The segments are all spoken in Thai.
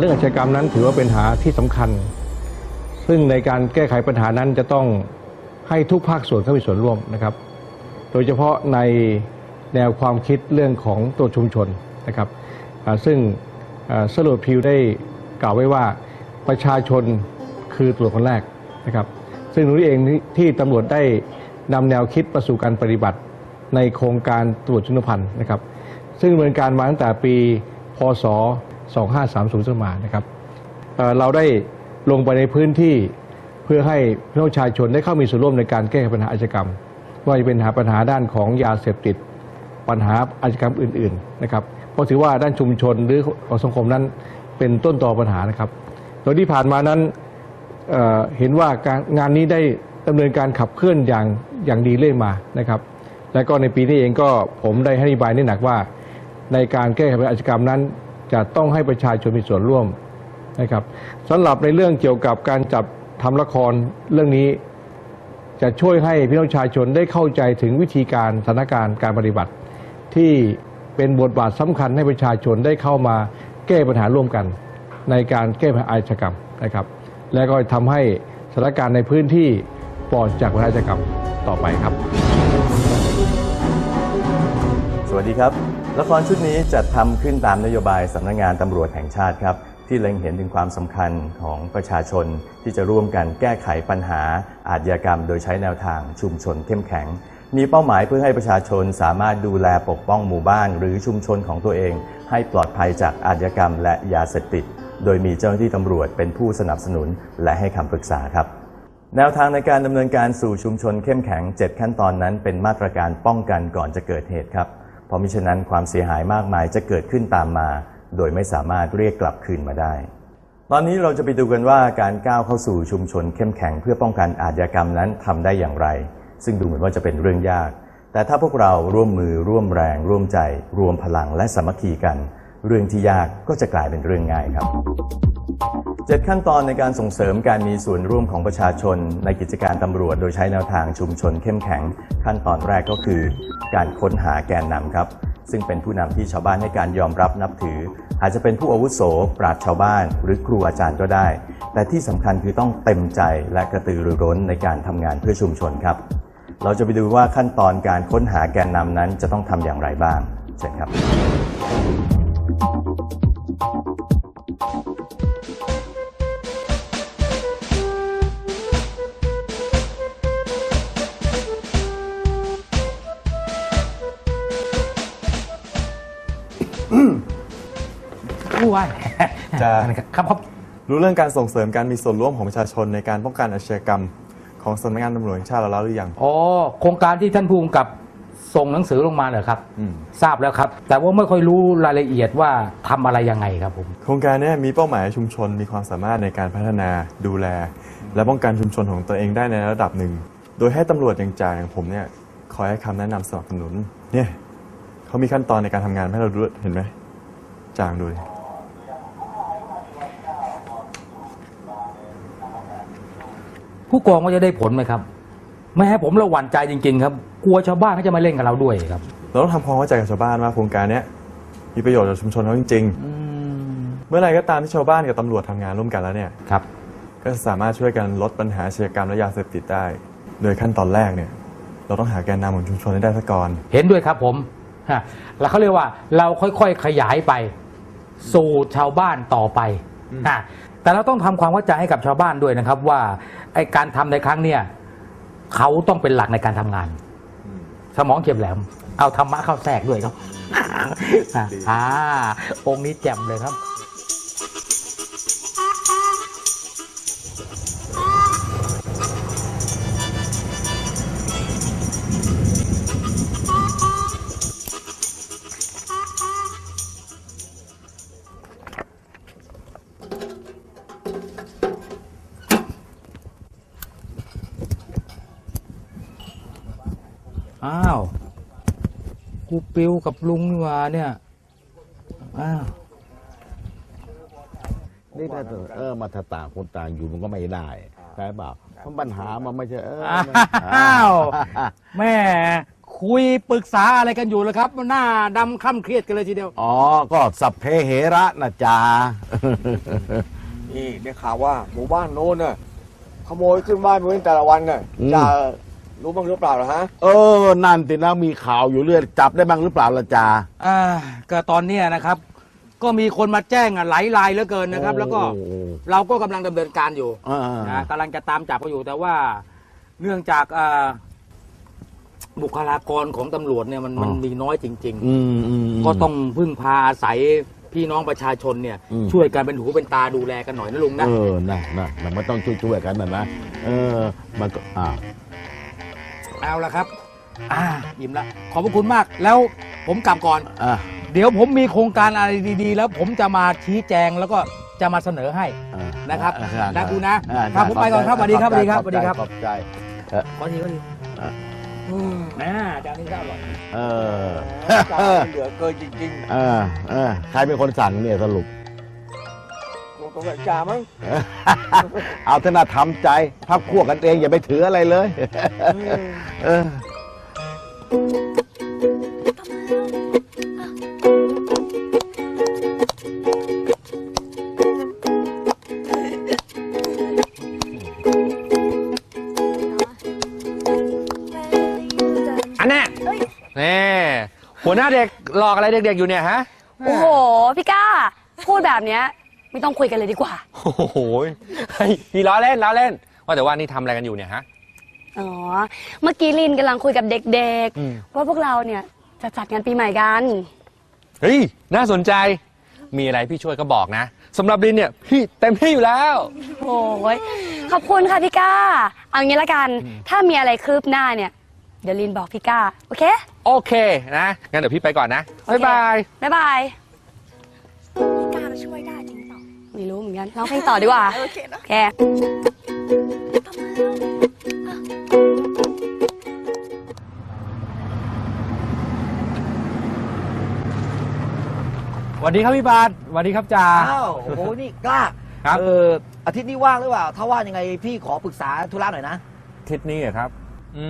เรื่องอาชญากรรมนั้นถือว่าเป็นหาที่สำคัญ ซึ่งในการแก้ไขปัญหานั้นจะต้องให้ทุกภาคส่วนเข้ามีส่วนร่วมนะครับ โดยเฉพาะในแนวความคิดเรื่องของตัวชุมชนนะครับ ซึ่งอ่าสรุปพิวได้กล่าวไว้ว่าประชาชนคือตัวคนแรกนะครับ ซึ่งตรงนี้เองที่ตำรวจได้นำแนวคิดประสู่การปฏิบัติในโครงการตรวจชุนพันธ์นะครับ ซึ่งดำเนินการมาตั้งแต่ปี พศ 2530ขึ้นมานะครับเเราได้ลงไปในพื้นที่เพื่อให้พี่น้องประชาชนได้เข้ามีส่วนร่วมในการแก้ไขปัญหาอาชญากรรม ว่าจะเป็นหาปัญหาด้านของยาเสพติด ปัญหาอาชญากรรมอื่นๆนะครับเพราะถือว่าด้านชุมชนหรือของสังคมนั้นเป็นต้นต่อปัญหานะครับโดยที่ผ่านมานั้นเเห็นว่าการงานนี้ได้ดำเนินการขับเคลื่อนอย่างอย่างดีเรื่อยมานะครับ และก็ในปีนี้เองก็ผมได้ให้นโยบายนี่หนักว่า ในการแก้ไขปัญหาอาชญากรรมนั้น จะต้องให้ประชาชนมีส่วนร่วมนะครับสำหรับในเรื่องเกี่ยวกับการจับทำละครเรื่องนี้ จะช่วยให้พี่น้องประชาชนได้เข้าใจถึงวิธีการสถานการณ์การปฏิบัติ ที่เป็นบทบาทสำคัญให้ประชาชนได้เข้ามาแก้ปัญหาร่วมกัน ในการแก้ปัญหาอาชญากรรมนะครับ และก็ทำให้สถานการณ์ในพื้นที่ปลอดจากอาชญากรรมต่อไปครับ ดีครับ ละครชุดนี้จัดทำขึ้นตามนโยบายสำนักงานตำรวจแห่งชาติครับ ที่เล็งเห็นถึงความสำคัญของประชาชน ที่จะร่วมกันแก้ไขปัญหาอาชญากรรม โดยใช้แนวทางชุมชนเข้มแข็ง มีเป้าหมายเพื่อให้ประชาชนสามารถดูแลปกป้องหมู่บ้าน หรือชุมชนของตัวเอง ให้ปลอดภัยจากอาชญากรรม และยาเสพติด โดยมีเจ้าหน้าที่ตำรวจเป็นผู้สนับสนุนและให้คำปรึกษาครับแนวทางในการดำเนินการสู่ชุมชนเข้มแข็ง 7 ขั้นตอนนั้นเป็นมาตรการป้องกันก่อนจะเกิดเหตุครับ เพราะมิฉะนั้นความเสียหายมากมายจะเกิดขึ้นตามมา โดยไม่สามารถเรียกกลับคืนมาได้ ตอนนี้เราจะไปดูกันว่าการก้าวเข้าสู่ชุมชนเข้มแข็งเพื่อป้องกันอาชญากรรมนั้นทำได้อย่างไร ซึ่งดูเหมือนว่าจะเป็นเรื่องยาก แต่ถ้าพวกเราร่วมมือร่วมแรง ร่วมใจ รวมพลังและสามัคคีกัน เรื่องที่ยากก็จะกลายเป็นเรื่องง่ายครับเจ็ดขั้นตอนในการส่งเสริมการมีส่วนร่วมของประชาชน ในกิจการตำรวจโดยใช้แนวทางชุมชนเข้มแข็ง ขั้นตอนแรกก็คือ การค้นหาแกนนำครับ ซึ่งเป็นผู้นำที่ชาวบ้านให้การยอมรับนับถือ อาจจะเป็นผู้อาวุโส ปราชชาวบ้าน หรือครูอาจารย์ก็ได้ แต่ที่สำคัญคือต้องเต็มใจและกระตือรือร้นในการทำงานเพื่อชุมชนครับ เราจะไปดูว่าขั้นตอนการค้นหาแกนนำนั้นจะต้องทำอย่างไรบ้างเชิญครับ ผู้ว่าจะ ครับครับรู้เรื่องการส่งเสริมการมีส่วนร่วมของประชาชนในการป้องกันอาชญากรรม ของสำนักงานตำรวจแห่งชาติเราแล้วหรือยัง อ๋อโครงการที่ท่านผู้กำกับ ส่งหนังสือลงมาเหรอครับ อืม ทราบแล้วครับ แต่ว่าไม่ค่อยรู้รายละเอียดว่าทำอะไรยังไงครับผม โครงการเนี้มีเป้าหมายให้ชุมชนมีความสามารถในการพัฒนาดูแล และป้องกันชุมชนของตัวเองได้ในระดับหนึ่ง โดยให้ตำรวจอย่างจ่าอย่างผมเนี่ยคอยให้คำแนะนำสนับสนุน เนี่ยเขามีขั้นตอนในการทำงานให้เราดูเห็นไหมจางดูดิผู้กองว่าจะได้ผลไหมครับ ไม่ให้ผมระหวั่นใจจริง ๆ ครับ กลัวชาวบ้านเขาจะมาเล่นกับเราด้วยครับ เราต้องทำความเข้าใจกับชาวบ้านว่าโครงการเนี้ยมีประโยชน์ต่อชุมชนเขาจริงๆเมื่อไหรก็ตามที่ชาวบ้านกับตำรวจทำงานร่วมกันแล้วเนี่ย ครับ ก็สามารถช่วยกันลดปัญหาอาชญากรรมและยาเสพติดได้ โดยขั้นตอนแรกเนี่ย เราต้องหาแกนนำของชุมชนให้ได้ซะก่อน เห็นด้วยครับผมฮะแล้วเขาเรียกว่าเราค่อยๆขยายไป สู่ชาวบ้านต่อไปฮะแต่เราต้องทำความเข้าใจให้กับชาวบ้านด้วยนะครับ ว่าไอการทำในครั้งเนี่ย เขาต้องเป็นหลักในการทำงาน สมองเฉียบแหลม เอาธรรมะเข้าแทรกด้วยครับอ่าอ่าองค์นี้แจ่มเลยครับ กูปิวกับลุงนี่หว่าเนี่ยอ้าวนี่ถ้าเออมาถ้าต่างคนต่างอยู่มันก็ไม่ได้ใช่เปล่าเพราะปัญหามันไม่ใช่เอออ้าวแม่คุยปรึกษาอะไรกันอยู่เลยครับ หน้าดำคล่ำเครียดกันเลยทีเดียว อ๋อ ก็สัพเพเหระนะจ๊ะ นี่ได้ข่าวว่าหมู่บ้านโน้นน่ะขโมยขึ้นบ้านเมืองแต่ละวันน่ะอืม จะ รู้บ้างหรือเปล่าล่ะฮะ เออ นั่นตินะมีข่าวอยู่เรื่อยจับได้บ้างหรือเปล่าล่ะจ่า อ่าก็ตอนเนี้ยนะครับ ก็มีคนมาแจ้งอะหลายรายเหลือเกินนะครับ แล้วก็โอ้โห เราก็กำลังดำเนินการอยู่อ่านะกำลังจะตามจับเขาอยู่แต่ว่า เนื่องจากอ่าบุคลากรของตำรวจเนี่ยมันมันมีน้อยจริงอืมอืมๆก็ต้องพึ่งพาอาศัยพี่น้องประชาชนเนี่ย อืม ช่วยกันเป็นหูเป็นตาดูแลกันหน่อยนะลุงนะ เออนะนะนะมันต้องช่วยๆกันนะนะ เออ มันก็อ่า เอาละครับ อ่ายิ้มละขอบพระคุณมากแล้วผมกลับก่อน อ่าเดี๋ยวผมมีโครงการอะไรดีๆ แล้วผมจะมาชี้แจงแล้วก็จะมาเสนอให้อ่านะครับอ่านะครูนะอ่าครับผมไปก่อนครับสวัสดีครับสวัสดีครับสวัสดีครับ ขอบใจขอทีขอทีอะ อืมนะจานนี้ก็อร่อยเออจ่าเหลือเกินจริง เออเออใครเป็นคนสั่งเนี่ยสรุป ๆคงต้องจ่ามั้งเอาเถอะนะทำใจพักพวกกันเองอย่าไปถืออะไรเลยเอออันแน่นี่หัวหน้าเด็กหลอกอะไรเด็กๆอยู่เนี่ยฮะ โอ้โห พี่ก้า พูดแบบเนี้ย ไม่ต้องคุยกันเลยดีกว่า โอ้โหเฮ้ยพี่ล้อเล่นล้อเล่น ว่าแต่ว่านี่ทำอะไรกันอยู่เนี่ยฮะ อ๋อ เมื่อกี้ลินกำลังคุยกับเด็กอืม ๆ ว่าพวกเราเนี่ยจะจัดงานปีใหม่กัน เฮ้ย น่าสนใจ มีอะไรพี่ช่วยก็บอกนะสำหรับลินเนี่ย พี่เต็มที่อยู่แล้ว โอ้ยขอบคุณค่ะพี่ก้า เอางี้ละกัน ถ้ามีอะไรคืบหน้าเนี่ย เดี๋ยวลินบอกพี่ก้า โอเค โอเคนะ งั้นเดี๋ยวพี่ไปก่อนนะ บ๊ายบาย บ๊ายบาย พี่ก้าจะช่วยได้จริงเปล่า ไม่รู้เหมือนกันร้องเพลงต่อดีกว่า โอเคโอเคสวัสดีครับพี่บาทสวัสดีครับจ่า อ้าวโอ้โหนี่กล้าครับ เอออาทิตย์นี้ว่างหรือเปล่า ถ้าว่างยังไงพี่ขอปรึกษาธุระหน่อยนะ ทิศนี้เหรอครับ อื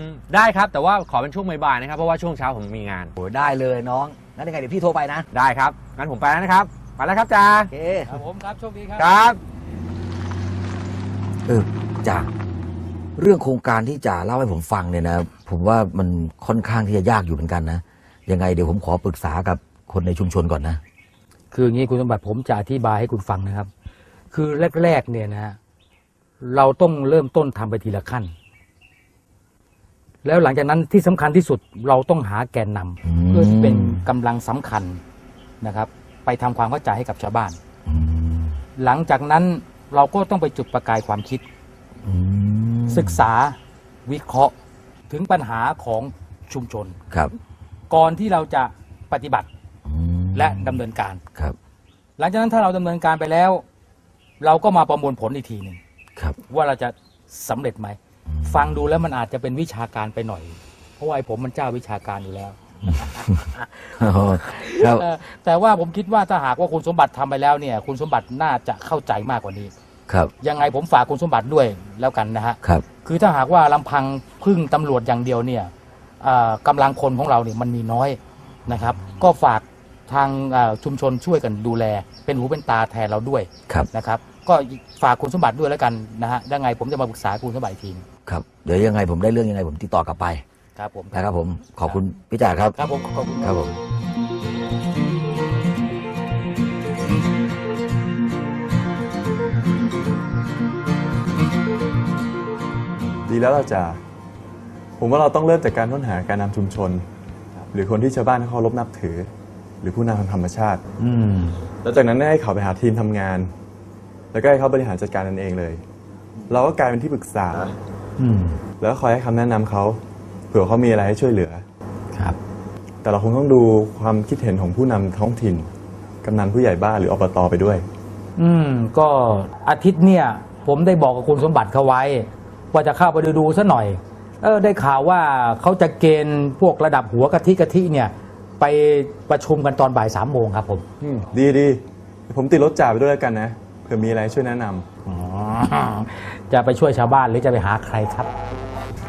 มได้ครับแต่ว่าขอเป็นช่วงบ่ายๆนะครับ เพราะว่าช่วงเช้าผมมีงาน โอ้ได้เลยน้อง งั้นยังไงเดี๋ยวพี่โทรไปนะ ได้ครับงั้นผมไปแล้วนะครับ ไปแล้วครับจ้าโอเคครับผมครับโชคดีครับ ครับเออจ่าเรื่องโครงการที่จ่าเล่าให้ผมฟังเนี่ยนะผมว่ามันค่อนข้างที่จะยากอยู่เหมือนกันนะยังไงเดี๋ยวผมขอปรึกษากับคนในชุมชนก่อนนะ คืออย่างนี้คุณสมบัติผมจะอธิบายให้คุณฟังนะครับ คือแรก ๆ เนี่ยนะฮะเราต้องเริ่มต้นทำไปทีละขั้น แล้วหลังจากนั้นที่สำคัญที่สุดเราต้องหาแกนนำอืมเพื่อที่เป็นกำลังสำคัญนะครับ ไปทำความเข้าใจให้กับชาวบ้านอืมหลังจากนั้นเราก็ต้องไปจุดประกายความคิดอืมศึกษาวิเคราะห์ถึงปัญหาของชุมชนครับ ก่อนที่เราจะปฏิบัติอืมและดำเนินการครับ หลังจากนั้นถ้าเราดำเนินการไปแล้ว เราก็มาประมวลผลอีกทีหนึ่งครับว่าเราจะสำเร็จไหม ฟังดูแล้วมันอาจจะเป็นวิชาการไปหน่อย เพราะว่าไอ้ผมมันเจ้าวิชาการอยู่แล้ว ครับ เออแต่ว่าผมคิดว่าถ้าหากว่าคุณสมบัติทำไปแล้วเนี่ย คุณสมบัติน่าจะเข้าใจมากกว่านี้ ครับ ยังไงผมฝากคุณสมบัติด้วยแล้วกันนะฮะ ครับ คือถ้าหากว่าลำพังพึ่งตำรวจอย่างเดียวเนี่ยเอ่อกำลังคนของเราเนี่ยมันมีน้อยนะครับ ก็ฝากทางเอ่อชุมชนช่วยกันดูแล เป็นหูเป็นตาแทนเราด้วยครับ นะครับ ก็ฝากคุณสมบัติด้วยแล้วกันนะฮะยังไงผมจะมาปรึกษาคุณสมบัติอีกที ครับ เดี๋ยวยังไงผมได้เรื่องยังไงผมติดต่อกลับไป ครับผมนะครับผมขอบคุณพี่จ่าครับ ครับผมขอบคุณครับผมดีแล้วเราจะ ผมว่าเราต้องเริ่มจากการค้นหาการนำชุมชน หรือคนที่ชาวบ้านเขาเคารพนับถือ หรือผู้นำทางธรรมชาติอืมแล้วจากนั้นให้เขาไปหาทีมทำงาน แล้วก็ให้เขาบริหารจัดการกันเองเลย เราก็กลายเป็นที่ปรึกษาอืมแล้วก็คอยให้คำแนะนำเขาเผื่อเขามีอะไรให้ช่วยเหลือ ครับ แต่เราคงต้องดูความคิดเห็นของผู้นำท้องถิ่น กำนันผู้ใหญ่บ้านหรืออบตไปด้วย อืม ก็อาทิตย์เนี่ย ผมได้บอกกับคุณสมบัติเขาไว้ ว่าจะเข้าไปดูดูซะหน่อย เออ ได้ข่าวว่าเขาจะเกณฑ์พวกระดับหัวกะทิกะทิเนี่ย ไปประชุมกันตอนบ่ายสามโมงครับผม อืมดีดีเดี๋ยวผมติดรถจ่าไปด้วยแล้วกันนะ เผื่อมีอะไรช่วยแนะนำอ๋อ จะไปช่วยชาวบ้านหรือจะไปหาใครครับ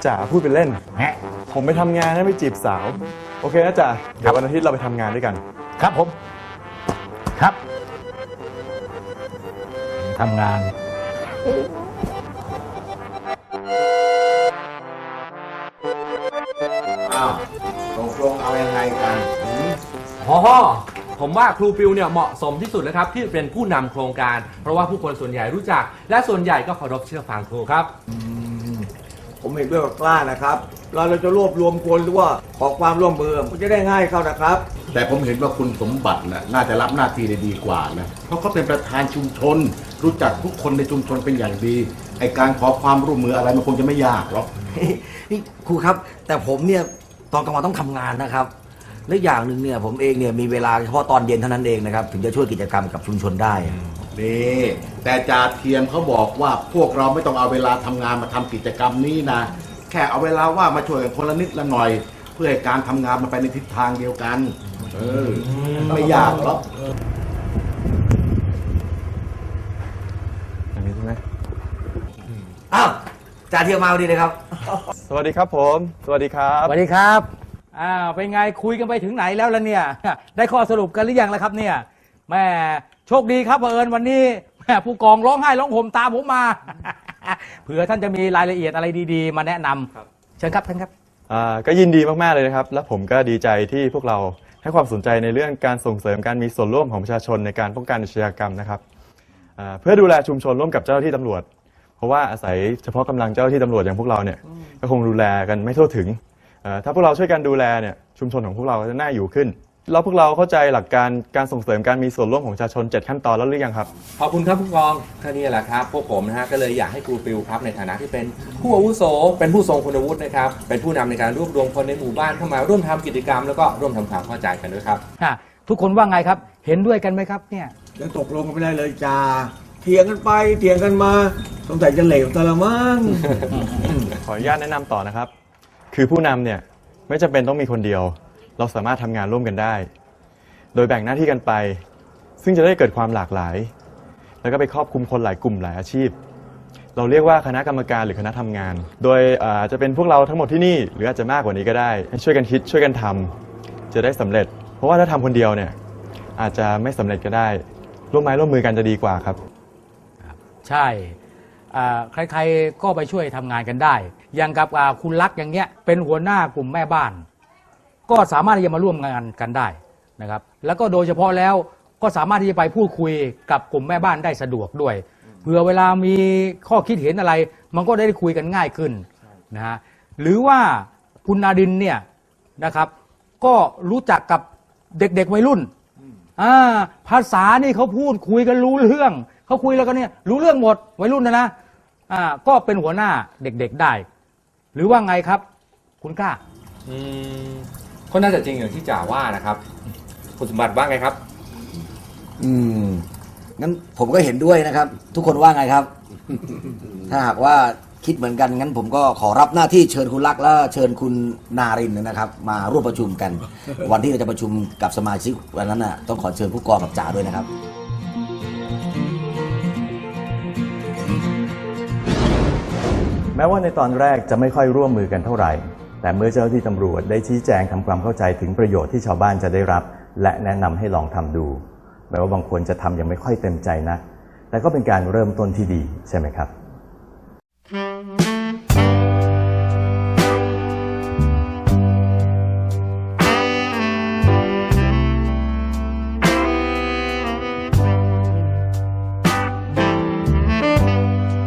จ่าพูดเป็นเล่น แหะ ผมไปทำงานนะไปจีบสาว โอเคนะจ่าเดี๋ยววันอาทิตย์เราไปทำงานด้วยกัน ครับผม ครับทำงาน อ้าวตกลงเอายังไงกันหืมอ๋อผมว่าครูปิวเนี่ยเหมาะสมที่สุดนะครับ ที่เป็นผู้นำโครงการ เพราะว่าผู้คนส่วนใหญ่รู้จัก และส่วนใหญ่ก็เคารพเชื่อฟังครูครับ ผมเห็นด้วยกับกล้านะครับ เราเราจะรวบรวมคนหรือว่าขอความร่วมมือมันจะได้ง่ายเข้านะครับ แต่ผมเห็นว่าคุณสมบัติน่ะน่าจะรับหน้าที่ได้ดีกว่านะเพราะเขาเป็นประธานชุมชน รู้จักทุกคนในชุมชนเป็นอย่างดีไอการขอความร่วมมืออะไรมันคงจะไม่ยากหรอกนี่ครูครับ แต่ผมเนี่ยตอนกลางวันต้องทำงานนะครับและอย่างหนึ่งเนี่ยผมเองเนี่ยมีเวลาเฉพาะตอนเย็นเท่านั้นเองนะครับถึงจะช่วยกิจกรรมกับชุมชนได้นี่แต่จ่าเทียมเขาบอกว่าพวกเราไม่ต้องเอาเวลาทำงานมาทำกิจกรรมนี้นะ แค่เอาเวลาว่ามาช่วยกันคนละนิดละหน่อย เพื่อให้การทำงานมันไปในทิศทางเดียวกัน เออ ไม่ยากหรอกอย่างนี้ใช่ไหมอ้าวจ่าเทียมมาพอดีเลยครับ สวัสดีครับผม สวัสดีครับ สวัสดีครับ อ้าวเป็นไงคุยกันไปถึงไหนแล้วล่ะเนี่ย ได้ข้อสรุปกันหรือยังแล้วครับเนี่ยแม่โชคดีครับเผอิญวันนี้แม่ผู้กองร้องไห้ร้องห่มตามผมมา เผื่อท่านจะมีรายละเอียดอะไรดีๆ มาแนะนำเชิญครับท่านครับ อ่าก็ยินดีมาก ๆ เลยนะครับ และผมก็ดีใจที่พวกเราให้ความสนใจในเรื่องการส่งเสริมการมีส่วนร่วมของประชาชนในการป้องกันอาชญากรรมนะครับอ่าเพื่อดูแลชุมชนร่วมกับเจ้าหน้าที่ตำรวจ เพราะว่าอาศัยเฉพาะกำลังเจ้าหน้าที่ตำรวจอย่างพวกเราเนี่ยก็คงดูแลกันไม่ทั่วถึงอ่าถ้าพวกเราช่วยกันดูแลเนี่ยชุมชนของพวกเราก็จะน่าอยู่ขึ้น แล้วพวกเราเข้าใจหลักการการส่งเสริมการมีส่วนร่วมของประชาชน 7 ขั้นตอนแล้วหรือยังครับ ขอบคุณครับผู้กองท่านี้แหละครับ พวกผมนะฮะก็เลยอยากให้ครูปิวครับในฐานะที่เป็นผู้อาวุโส เป็นผู้ทรงคุณวุฒินะครับ เป็นผู้นำในการรวบรวมคนในหมู่บ้านเข้ามาร่วมทำกิจกรรมแล้วก็ร่วมทำความเข้าใจกันด้วยครับฮะทุกคนว่าไงครับ เห็นด้วยกันไหมครับเนี่ย ยังตกลงกันไม่ได้เลยจ้าเถียงกันไปเถียงกันมาสงสัยจะเหลวแต่ละมั้ง ขออนุญาตแนะนำต่อนะครับ คือผู้นำเนี่ยไม่จำเป็นต้องมีคนเดียว เราสามารถทำงานร่วมกันได้ โดยแบ่งหน้าที่กันไป ซึ่งจะได้เกิดความหลากหลาย แล้วก็ไปครอบคลุมคนหลายกลุ่มหลายอาชีพ เราเรียกว่าคณะกรรมการหรือคณะทำงาน โดยอาจจะเป็นพวกเราทั้งหมดที่นี่ หรืออาจจะมากกว่านี้ก็ได้ ช่วยกันคิดช่วยกันทำจะได้สำเร็จ เพราะว่าถ้าทำคนเดียวเนี่ยอาจจะไม่สำเร็จก็ได้ ร่วมไม้ร่วมมือกันจะดีกว่าครับ ใช่ใครๆก็ไปช่วยทำงานกันได้ อย่างกับคุณลักษ์อย่างเงี้ยเป็นหัวหน้ากลุ่มแม่บ้าน ก็สามารถที่จะมาร่วมงานกันได้นะครับ แล้วก็โดยเฉพาะแล้วก็สามารถที่จะไปพูดคุยกับกลุ่มแม่บ้านได้สะดวกด้วยเผื่อเวลามีข้อคิดเห็นอะไร มันก็ได้คุยกันง่ายขึ้นนะฮะหรือว่าคุณนาดินเนี่ยนะครับ ก็รู้จักกับเด็กๆวัยรุ่นอ่าภาษานี่เขาพูดคุยกันรู้เรื่องเขาคุยแล้วก็เนี่ยรู้เรื่องหมดวัยรุ่นนะนะอ่าก็เป็นหัวหน้าเด็กๆได้ หรือว่าไงครับ คุณกล้าอืม ก็น่าจะจริงอย่างที่จ่าว่านะครับ คุณสมบัติว่าไงครับ อืมงั้นผมก็เห็นด้วยนะครับ ทุกคนว่าไงครับ ถ้าหากว่าคิดเหมือนกันงั้นผมก็ขอรับหน้าที่เชิญคุณลักษณ์และเชิญคุณนารินนะครับ มาร่วมประชุมกัน วันที่เราจะประชุมกับสมาชิกวันนั้นน่ะต้องขอเชิญผู้กองกับจ่าด้วยนะครับ แม้ว่าในตอนแรกจะไม่ค่อยร่วมมือกันเท่าไหร่ แต่เมื่อเจ้าที่ตำรวจได้ชี้แจงทำความเข้าใจถึงประโยชน์ที่ชาวบ้านจะได้รับ และแนะนำให้ลองทำดูแม้ว่าบางคนจะทำยังไม่ค่อยเต็มใจนะแต่ก็เป็นการเริ่มต้นที่ดีใช่ไหมครับ